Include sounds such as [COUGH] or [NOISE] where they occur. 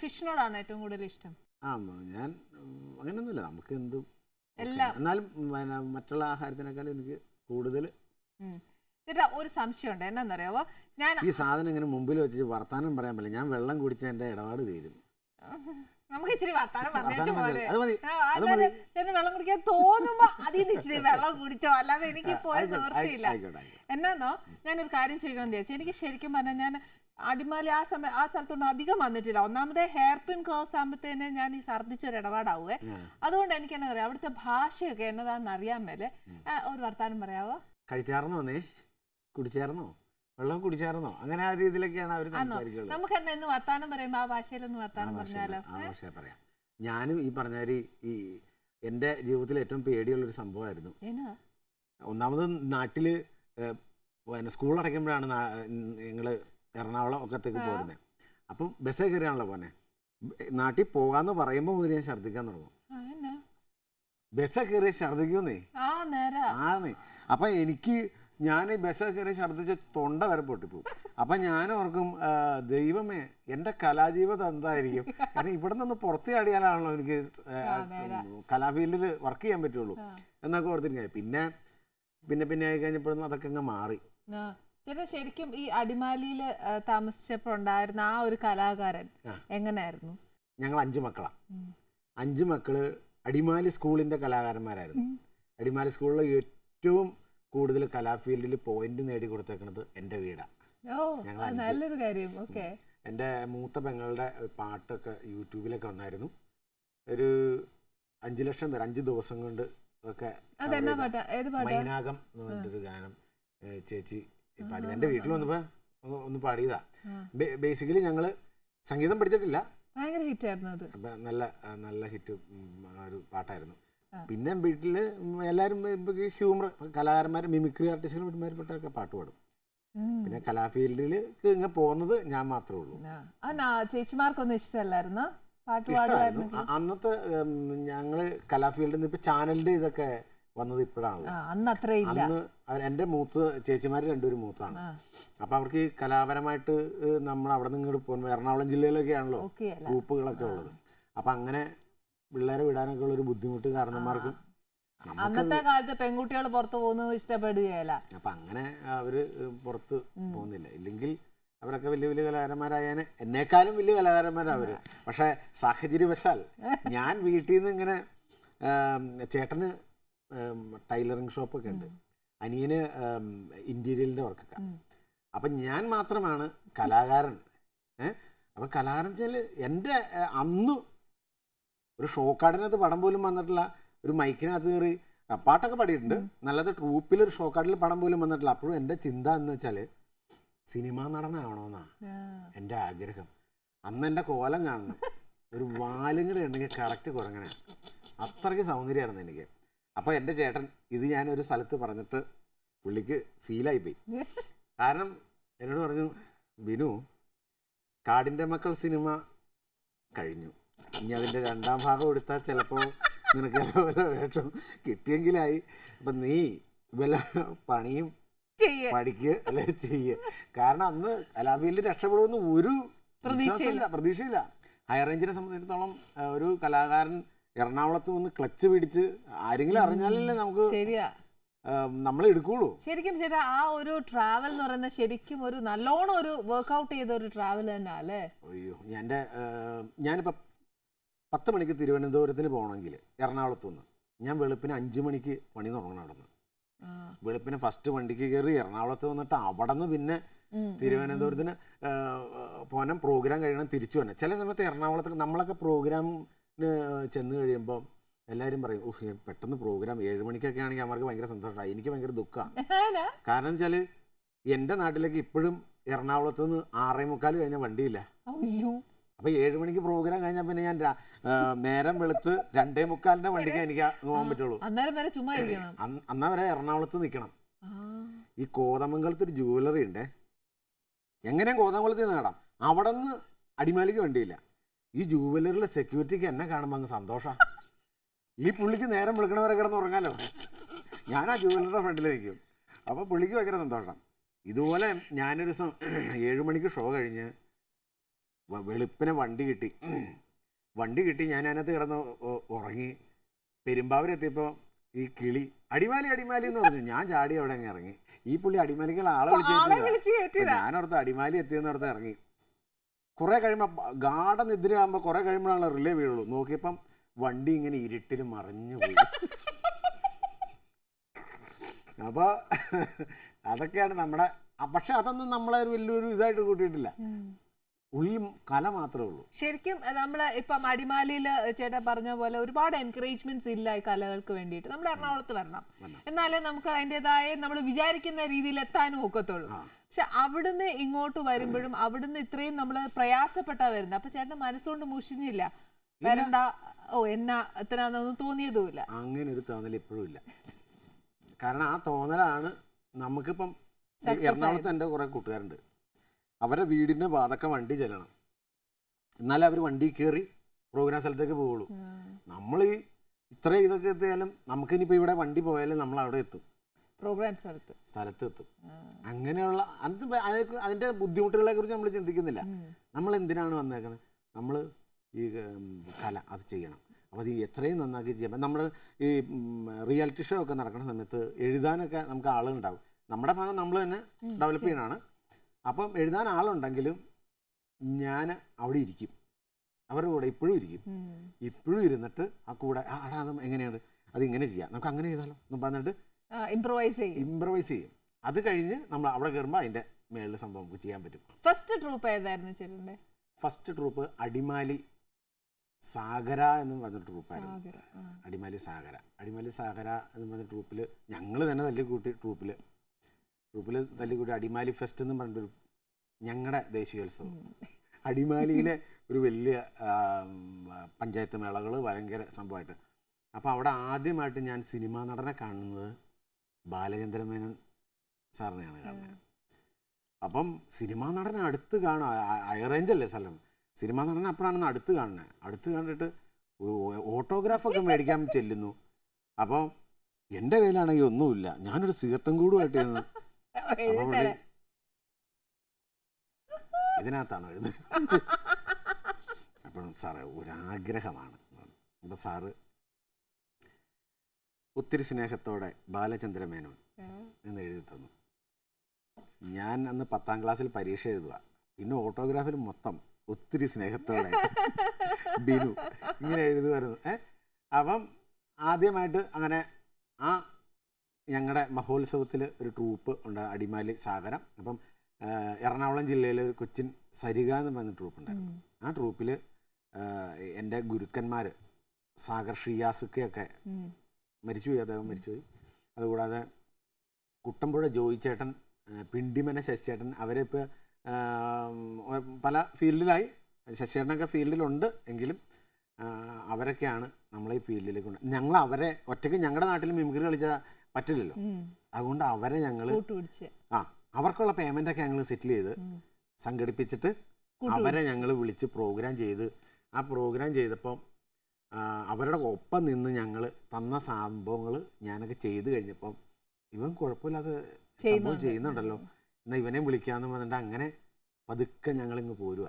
ഫിഷിനോടാണ് ഏറ്റവും കൂടുതൽ ഇഷ്ടം? ആ ഞാൻ അങ്ങനെയൊന്നുമില്ല നമുക്ക് എന്തും എല്ലാം. എന്നാലും പിന്നെ മറ്റുള്ള ആഹാരത്തിനേക്കാളും എനിക്ക് കൂടുതൽ. ചേട്ടാ ഒരു സംശയമുണ്ട്. എന്നാന്നറിയാവോ? ഞാൻ ഈ സാധനം ഇങ്ങനെ മുമ്പിൽ വെച്ച് വർത്താനം പറയാൻ പറ്റില്ല. ഞാൻ വെള്ളം കുടിച്ച എന്റെ ഇടപാട് തീരും. [LAUGHS] നമുക്ക് ഇച്ചിരി വർത്താനം പറഞ്ഞേച്ച പോലെ അല്ലാതെ ചേട്ടന് വെള്ളം കുടിക്കാൻ തോന്നുമ്പോ അതിൽ നിന്ന് ഇച്ചിരി വെള്ളം കുടിച്ചോ. അല്ലാതെ എനിക്ക് പോയി നിവൃത്തിയില്ല. എന്നാന്നോ? ഞാനൊരു കാര്യം ചെയ്യണമെന്ന് വിചാരിച്ചു. എനിക്ക് ശരിക്കും പറഞ്ഞാൽ ഞാൻ അടിമാലി ആ സമയം ആ സ്ഥലത്തൊന്നും അധികം വന്നിട്ടില്ല. ഒന്നാമത് ഹെയർ പിൻ കേഴ്സ് ആകുമ്പോഴത്തേനെ ഞാൻ ഈ ഛർദ്ദിച്ചൊരു ഇടപാടാവേ. അതുകൊണ്ട് എനിക്ക് എന്നാ പറയാ അവിടുത്തെ ഭാഷയൊക്കെ എന്നതാണെന്ന് അറിയാൻ മേലെ ഒരു വർത്താനം പറയാവോ? കഴിച്ചാർന്നോ നീ? കുടിച്ചാർന്നോ? വെള്ളം കുടിച്ചാർന്നോ അങ്ങനെ ആ രീതിയിലൊക്കെയാണ് അവർ സംസാരിക്കുന്നത്. നമുക്ക് എന്നാ ഇന്ന് വർത്താനം ആ ഭാഷയിലൊന്ന് വർത്താനം പറഞ്ഞാലോ? ആ ഭാഷ പറയാം. ഞാനും ഈ പറഞ്ഞ ഈ എന്റെ ജീവിതത്തിൽ ഏറ്റവും പേടിയുള്ള ഒരു സംഭവമായിരുന്നു ഒന്നാമത് നാട്ടിൽ പിന്നെ സ്കൂൾ അടയ്ക്കുമ്പോഴാണ് ഞങ്ങൾ എറണാകുളം ഒക്കത്തേക്ക് പോരുന്നത് അപ്പം ബസ്സേ കയറിയാണല്ലോ പോന്നെ. നാട്ടിൽ പോകാന്ന് പറയുമ്പോൾ മുതൽ ഞാൻ ഛർദ്ദിക്കാൻ തുടങ്ങും. ബസ് ബസ്സേ കയറി ഛർദ്ദിക്കുന്നേ നേരാ. ആന്ന്. അപ്പം എനിക്ക് ഞാൻ ഈ ബസ് കയറി ഛർദ്ദിച്ച് തൊണ്ട വരെ പൊട്ടിപ്പോവും. അപ്പം ഞാൻ ഓർക്കും ആ, ദൈവമേ എന്റെ കലാജീവിതം എന്തായിരിക്കും? കാരണം ഇവിടെ നിന്ന് പുറത്ത് ചാടിയാലാണല്ലോ എനിക്ക് കലാഫീൽഡിൽ വർക്ക് ചെയ്യാൻ പറ്റുള്ളൂ എന്നൊക്കെ ഓർത്തിരിക്കുക പിന്നെ പിന്നെ പിന്നെ ആയി കഴിഞ്ഞപ്പോഴൊന്നും അതൊക്കെ അങ്ങ് മാറി. ആ. ചേട്ടാ ശരിക്കും ഈ അടിമാലിയിൽ താമസിച്ചപ്പോൾ ഉണ്ടായിരുന്ന ആ ഒരു കലാകാരൻ എങ്ങനെയായിരുന്നു ഞങ്ങൾ അഞ്ച് മക്കളാണ് അഞ്ച് മക്കൾ അടിമാലി സ്കൂളിന്റെ കലാകാരന്മാരായിരുന്നു. അടിമാലി സ്കൂളിലെ ഏറ്റവും കൂടുതൽ കലാഫീൽഡിൽ പോയിന്റ് നേടി കൊടുത്തേക്കുന്നത് എന്റെ വീടാണ് നല്ലൊരു കാര്യം. ഓക്കെ. എന്റെ മൂത്ത പെങ്ങളുടെ പാട്ടൊക്കെ യൂട്യൂബിലൊക്കെ വന്നായിരുന്നു. ഒരു അഞ്ച് ലക്ഷം പേര് അഞ്ച് ദിവസം കൊണ്ട് ഒക്കെ മൈനാകം എന്ന് പറഞ്ഞിട്ടൊരു ഗാനം ചേച്ചി പാടി എന്റെ വീട്ടിൽ വന്നപ്പോൾ ഒന്ന് പാടിയതാ. ബേസിക്കലി ഞങ്ങൾ സംഗീതം പഠിച്ചിട്ടില്ല. ഭയങ്കര ഹിറ്റ് ആയിരുന്നു അത്. നല്ല നല്ല ഹിറ്റ് ഒരു പാട്ടായിരുന്നു. പിന്നെ വീട്ടിൽ എല്ലാവരും ഹ്യൂമർ കലാകാരന്മാർ മിമിക്രി ആർട്ടിസ്റ്റുകൾ വീട്ടുമാരിപ്പെട്ടൊക്കെ പാട്ട് പാടും. പിന്നെ കലാഫീൽഡിലേക്ക് ഇങ്ങനെ പോകുന്നത് ഞാൻ മാത്രമേ ഉള്ളൂ. ചേച്ചിമാർക്കൊന്നും ഇഷ്ടമല്ലായിരുന്നു? ഇഷ്ടമായിരുന്നു. അന്നത്തെ ഞങ്ങൾ കലാഫീൽഡിൽ നിന്ന് ഇപ്പൊ ചാനലിന്റെ ഇതൊക്കെ വന്നത് ഇപ്പോഴാണ് എന്റെ അന്ന് എന്റെ മൂത്ത് ചേച്ചിമാർ രണ്ടുപേരും മൂത്താണ്. അപ്പൊ അവർക്ക് കലാപരമായിട്ട് നമ്മൾ അവിടെ നിന്ന് ഇങ്ങോട്ട് പോകുമ്പോൾ എറണാകുളം ജില്ലയിലൊക്കെ ആണല്ലോ ഗ്രൂപ്പുകളൊക്കെ ഉള്ളത്. അപ്പൊ അങ്ങനെ പിള്ളേരെ വിടാനൊക്കെ ഉള്ള ഒരു ബുദ്ധിമുട്ട് കാരണന്മാർക്കും അന്നത്തെ കാലത്ത് പെൺകുട്ടികൾ പുറത്ത് പോകുന്നത് ഇഷ്ടപ്പെടുകയല്ല അപ്പൊ അങ്ങനെ അവർ പുറത്ത് പോകുന്നില്ല. ഇല്ലെങ്കിൽ അവരൊക്കെ വലിയ വലിയ കലാകാരന്മാരായാലും എന്നെക്കാളും വലിയ കലാകാരന്മാരാണ് അവർ. പക്ഷെ സാഹചര്യവശാൽ [LAUGHS] ഞാൻ വീട്ടിൽ നിന്ന് ഇങ്ങനെ ചേട്ടന് ടൈലറിങ് ഷോപ്പൊക്കെ ഉണ്ട്. അനിയന് ഇന്റീരിയലിന്റെ വർക്കൊക്കെ. അപ്പം ഞാൻ മാത്രമാണ് കലാകാരൻ. ഏഹ് അപ്പം കലാകാരൻ വെച്ചാൽ എന്റെ അന്ന് ഒരു ഷോക്കാടിനകത്ത് പടം പോലും വന്നിട്ടില്ല. ഒരു മൈക്കിനകത്ത് കയറി പാട്ടൊക്കെ പാടിയിട്ടുണ്ട്. നല്ലത് ട്രൂപ്പിൽ ഒരു കാർഡിൽ പടം പോലും വന്നിട്ടില്ല. അപ്പോഴും എന്റെ ചിന്ത എന്ന് വെച്ചാൽ സിനിമ നടനാവണമെന്നാ ആ. എന്റെ ആഗ്രഹം. അന്ന് എന്റെ കോലം കാണണം. ഒരു വാലും കൂടെ ഉണ്ടെങ്കിൽ കറക്റ്റ് കുറങ്ങണേ അത്രയ്ക്ക് സൗന്ദര്യമായിരുന്നു എനിക്ക്. അപ്പോൾ എന്റെ ചേട്ടൻ ഇത് ഞാൻ ഒരു സ്ഥലത്ത് പറഞ്ഞിട്ട് പുള്ളിക്ക് ഫീലായിപ്പോയി കാരണം എന്നോട് പറഞ്ഞു ബിനു കാടിന്റെ മക്കൾ സിനിമ കഴിഞ്ഞു. ഇനി അതിന്റെ രണ്ടാം ഭാഗം എടുത്താൽ ചിലപ്പോൾ നിനക്ക് വില വേഷം കിട്ടിയെങ്കിലായി. അപ്പം നീ വല്ല പണിയും ചെയ്യ. പഠിക്കുക അല്ലെ ചെയ്യുക കാരണം അന്ന് കലാഫീൽഡ് രക്ഷപ്പെടുമെന്ന് ഒരു വിശ്വാസമില്ല പ്രതീക്ഷയില്ല. ഹയർ റേഞ്ചിനെ സംബന്ധിച്ചിടത്തോളം ഒരു കലാകാരൻ എറണാകുളത്ത് വന്ന് ക്ലച്ച് പിടിച്ച് ആരെങ്കിലും അറിഞ്ഞാലല്ലേ നമുക്ക് നമ്മൾ എടുക്കുള്ളൂ. ശരിക്കും ചേട്ടാ ആ ഒരു ട്രാവൽ എന്ന് പറയുന്നത് ശരിക്കും ഒരു നല്ലോണം ഒരു വർക്ക്ഔട്ട് ചെയ്ത ഒരു ട്രാവൽ തന്നെ അല്ലേ? അയ്യോ എന്റെ ഞാനിപ്പോൾ പത്ത് മണിക്ക് തിരുവനന്തപുരത്തിന് പോകണമെങ്കിൽ എറണാകുളത്ത് നിന്ന് ഞാൻ വെളുപ്പിന് അഞ്ച് മണിക്ക് പണി തുടങ്ങണം അവിടെ നിന്ന് വെളുപ്പിന് ഫസ്റ്റ് വണ്ടിക്ക് കയറി എറണാകുളത്ത് വന്നിട്ട് അവിടെ നിന്ന് പിന്നെ തിരുവനന്തപുരത്തിന് ആ, പോകാൻ പ്രോഗ്രാം കഴിയണം തിരിച്ചു വരണം. ചില സമയത്ത് എറണാകുളത്ത് നമ്മളൊക്കെ പ്രോഗ്രാമിന് ചെന്ന് കഴിയുമ്പോൾ എല്ലാവരും പറയും ഓഹ് പെട്ടെന്ന് പ്രോഗ്രാം ഏഴ് മണിക്കൊക്കെ ആണെങ്കിൽ അവർക്ക് ഭയങ്കര സന്തോഷമായി എനിക്ക് ഭയങ്കര ദുഃഖമാണ് [LAUGHS] കാരണം വെച്ചാൽ എന്റെ നാട്ടിലേക്ക് ഇപ്പോഴും എറണാകുളത്ത് നിന്ന് ആറേ മുക്കാൽ കഴിഞ്ഞ വണ്ടിയില്ല. അപ്പോൾ ഏഴ് മണിക്ക് പ്രോഗ്രാം കഴിഞ്ഞാൽ പിന്നെ ഞാൻ നേരം വെളുത്ത് രണ്ടേ മുക്കാലിന്റെ വണ്ടിക്ക് എനിക്ക് പോകാൻ പറ്റുള്ളൂ. അന്ന് വരെ എറണാകുളത്ത് നിൽക്കണം ഈ കോതമംഗലത്ത് ഒരു ജുവലറി ഉണ്ട്. എങ്ങനെയും കോതമംഗലത്ത് നിന്ന് നേടാം അവിടെ നിന്ന് അടിമാലിക്ക് വണ്ടിയില്ല. ഈ ജുവലറിയിലെ സെക്യൂരിറ്റിക്ക് എന്നെ കാണുമ്പോൾ അങ്ങ് സന്തോഷമാണ് ഈ പുള്ളിക്ക് നേരം വിളിക്കണവരെ കിടന്ന് ഉറങ്ങാലോ? ഞാൻ ആ ജുവലറിയുടെ ഫ്രണ്ടിൽ നിൽക്കും. അപ്പോൾ പുള്ളിക്ക് ഭയങ്കര സന്തോഷം. ഇതുപോലെ ഞാനൊരു ദിവസം ഏഴ് മണിക്ക് ഷോ കഴിഞ്ഞ് വെളുപ്പിനെ വണ്ടി കിട്ടി. വണ്ടി കിട്ടി ഞാൻ അതിനകത്ത് കിടന്ന് ഉറങ്ങി. പെരുമ്പാവൂരെത്തിയപ്പോൾ ഈ കിളി അടിമാലി അടിമാലി എന്ന് പറഞ്ഞു. ഞാൻ ചാടി അവിടെ അങ്ങ് ഇറങ്ങി. ഈ പുള്ളി അടിമാലിക്കുള്ള ആളെ വിളിച്ച് ഞാനോർത്ത് അടിമാലി എത്തിയെന്ന് ഓർത്ത് ഇറങ്ങി. കുറെ കഴിയുമ്പോൾ ഗാഠ നിദ്രയാകുമ്പോൾ കുറെ കഴിയുമ്പോഴാണ് റിലേ വീഴുള്ളൂ. നോക്കിയപ്പം വണ്ടി ഇങ്ങനെ ഇരുട്ടിൽ മറിഞ്ഞു പോയി. അപ്പോൾ അതൊക്കെയാണ് നമ്മുടെ പക്ഷെ അതൊന്നും നമ്മളെ വലിയൊരു ഇതായിട്ട് കൂട്ടിയിട്ടില്ല. ഉള്ളിൽ കല മാത്രമേ ഉള്ളൂ. ശരിക്കും നമ്മൾ ഇപ്പം അടിമാലിയിൽ ചേട്ടൻ പറഞ്ഞ പോലെ ഒരുപാട് എൻകറേജ്മെന്റ്സ് ഇല്ല ഈ കലകൾക്ക് വേണ്ടിയിട്ട്. നമ്മൾ എറണാകുളത്ത് വരണം. എന്നാലേ നമുക്ക് അതിന്റെതായ നമ്മൾ വിചാരിക്കുന്ന രീതിയിൽ എത്താനും ഒക്കത്തുള്ളൂ. പക്ഷെ അവിടുന്ന് ഇങ്ങോട്ട് വരുമ്പോഴും അവിടുന്ന് ഇത്രയും നമ്മൾ പ്രയാസപ്പെട്ടാ വരുന്നത്. അപ്പൊ ചേട്ടൻ മനസ്സുകൊണ്ട് മുഷിഞ്ഞില്ല. വരണ്ട. ഓ എന്നാ എത്രയാണെന്നൊന്നും തോന്നിയതുമില്ല. അങ്ങനെ ഒരു തോന്നൽ ഇപ്പോഴും ഇല്ല. കാരണം ആ തോന്നലാണ് നമുക്കിപ്പം ഈ എറണാകുളത്ത് എന്റെ കുറെ കൂട്ടുകാരുണ്ട്. അവരുടെ വീടിന്റെ വാതൊക്കെ വണ്ടി ചെല്ലണം. എന്നാലേ അവർ വണ്ടി കയറി പ്രോഗ്രാം സ്ഥലത്തേക്ക് പോവുള്ളൂ. നമ്മൾ ഈ ഇത്ര ഇതൊക്കെ എത്തിയാലും നമുക്കിനിപ്പോൾ ഇവിടെ വണ്ടി പോയാലും നമ്മൾ അവിടെ എത്തും. പ്രോഗ്രാം സ്ഥലത്ത്. സ്ഥലത്ത് എത്തും അങ്ങനെയുള്ള അത് അതിന്റെ അതിന്റെ ബുദ്ധിമുട്ടുകളെ കുറിച്ച് നമ്മൾ ചിന്തിക്കുന്നില്ല. നമ്മൾ എന്തിനാണ് വന്നേക്കുന്നത്? നമ്മൾ ഈ കല അത് ചെയ്യണം. അപ്പോൾ അത് ഈ എത്രയും നന്നാക്കി ചെയ്യാം. നമ്മൾ ഈ റിയാലിറ്റി ഷോ ഒക്കെ നടക്കുന്ന സമയത്ത് എഴുതാനൊക്കെ നമുക്ക് ആളുണ്ടാവും. നമ്മുടെ ഭാഗം നമ്മൾ തന്നെ ഡെവലപ്പ് ചെയ്യണതാണ്. അപ്പം എഴുതാൻ ആളുണ്ടെങ്കിലും ഞാൻ അവിടെ ഇരിക്കും. അവരുടെ കൂടെ ഇപ്പോഴും ഇരിക്കും. ഇപ്പോഴും ഇരുന്നിട്ട് ആ കൂടെ ആ അടാ അത് എങ്ങനെയാണ് അത് ഇങ്ങനെ ചെയ്യാം. നമുക്ക് അങ്ങനെ ചെയ്താലോ എന്ന് പറഞ്ഞിട്ട് ഇംപ്രവൈസ് ചെയ്യും. ഇംപ്രവൈസ് ചെയ്യും. അത് കഴിഞ്ഞ് നമ്മൾ അവിടെ കയറുമ്പോൾ അതിന്റെ മേളിൽ സംഭവം നമുക്ക് ചെയ്യാൻ പറ്റും. ഫസ്റ്റ് ട്രൂപ്പ് ഏതായിരുന്നു ചേട്ടന്റെ? ഫസ്റ്റ് ട്രൂപ്പ് അടിമാലി സാഗര എന്ന് പറഞ്ഞ ട്രൂപ്പായിരുന്നു അടിമാലി സാഗര. അടിമാലി സാഗര എന്ന് പറഞ്ഞ ട്രൂപ്പിൽ ഞങ്ങൾ തന്നെ തല്ലിക്കൂട്ടി ട്രൂപ്പിൽ ട്രൂപ്പിൽ തല്ലിക്കൂടി അടിമാലി ഫെസ്റ്റ് എന്ന് പറഞ്ഞൊരു ഞങ്ങളുടെ ദേശീയോത്സവം. അടിമാലിയിലെ ഒരു വലിയ പഞ്ചായത്ത് മേളകൾ ഭയങ്കര സംഭവമായിട്ട് അപ്പോൾ അവിടെ ആദ്യമായിട്ട് ഞാൻ സിനിമാ നടനെ കാണുന്നത് ബാലചന്ദ്രൻ മേനോൻ സാറിനെയാണ് കാണുന്നത്. അപ്പം സിനിമാ നടനെ അടുത്ത് കാണുക ഹൈറേഞ്ച് അല്ലേ സ്ഥലം. സിനിമാ നടനെ അപ്പോഴാണെന്ന് അടുത്ത് കാണുന്നത് അടുത്ത് കണ്ടിട്ട് ഓട്ടോഗ്രാഫൊക്കെ മേടിക്കാൻ ചെല്ലുന്നു. അപ്പോൾ എന്റെ കയ്യിലാണെങ്കിൽ ഒന്നുമില്ല. ഞാനൊരു സിഗരറ്റും കൂടുമായിട്ട് ചെന്ന് ഇതിനകത്താണോ എഴുതുന്നത് അപ്പം സാറ് ഒരാഗ്രഹമാണ്. നമ്മുടെ സാറ് ഒത്തിരി സ്നേഹത്തോടെ ബാലചന്ദ്ര മേനോൻ എന്ന് എഴുതി തന്നു. ഞാൻ അന്ന് പത്താം ക്ലാസ്സിൽ പരീക്ഷ എഴുതുക. പിന്നെ ഓട്ടോഗ്രാഫിൽ മൊത്തം ഒത്തിരി സ്നേഹത്തോടെ ബിനു ഇങ്ങനെ എഴുതുമായിരുന്നു. ഏ? അപ്പം ആദ്യമായിട്ട് അങ്ങനെ ആ ഞങ്ങളുടെ മഹോത്സവത്തിൽ ഒരു ട്രൂപ്പ് ഉണ്ട് അടിമാലി സാഗരം. അപ്പം എറണാകുളം ജില്ലയിലെ ഒരു കൊച്ചിൻ സരിക എന്ന് പറഞ്ഞ ട്രൂപ്പ് ഉണ്ടായിരുന്നു ആ ട്രൂപ്പിൽ എന്റെ ഗുരുക്കന്മാർ സാഗർ ഷിയാസുക്കയൊക്കെ മരിച്ചുപോയി അദ്ദേഹം മരിച്ചുപോയി. അതുകൂടാതെ കുട്ടമ്പുഴ ജോയിച്ചേട്ടൻ പിണ്ടിമന ശശിചേട്ടൻ അവരിപ്പോൾ പല ഫീൽഡിലായി. ശശിചേട്ടനൊക്കെ ഫീൽഡിലുണ്ട് എങ്കിലും അവരൊക്കെയാണ് നമ്മളെ ഈ ഫീൽഡിലേക്ക് കൊണ്ട് ഞങ്ങൾ അവരെ ഒറ്റയ്ക്ക് ഞങ്ങളുടെ നാട്ടിൽ മിമിക്രി കളിച്ചാൽ പറ്റില്ലല്ലോ. അതുകൊണ്ട് അവരെ ഞങ്ങൾ ആ അവർക്കുള്ള പേയ്മെന്റ് ഒക്കെ ഞങ്ങൾ സെറ്റിൽ ചെയ്ത് സംഘടിപ്പിച്ചിട്ട് അവരെ ഞങ്ങൾ വിളിച്ച് പ്രോഗ്രാം ചെയ്ത് ആ പ്രോഗ്രാം ചെയ്തപ്പം അവരുടെ ഒപ്പം നിന്ന് ഞങ്ങൾ തന്ന സംഭവങ്ങൾ ഞാനൊക്കെ ചെയ്ത് കഴിഞ്ഞപ്പം ഇവൻ കുഴപ്പമില്ലാതെ സംഭവം ചെയ്യുന്നുണ്ടല്ലോ. എന്നാൽ ഇവനെയും വിളിക്കാമെന്ന് പറഞ്ഞിട്ട് അങ്ങനെ പതുക്കെ ഞങ്ങളിങ്ങ് പോരുക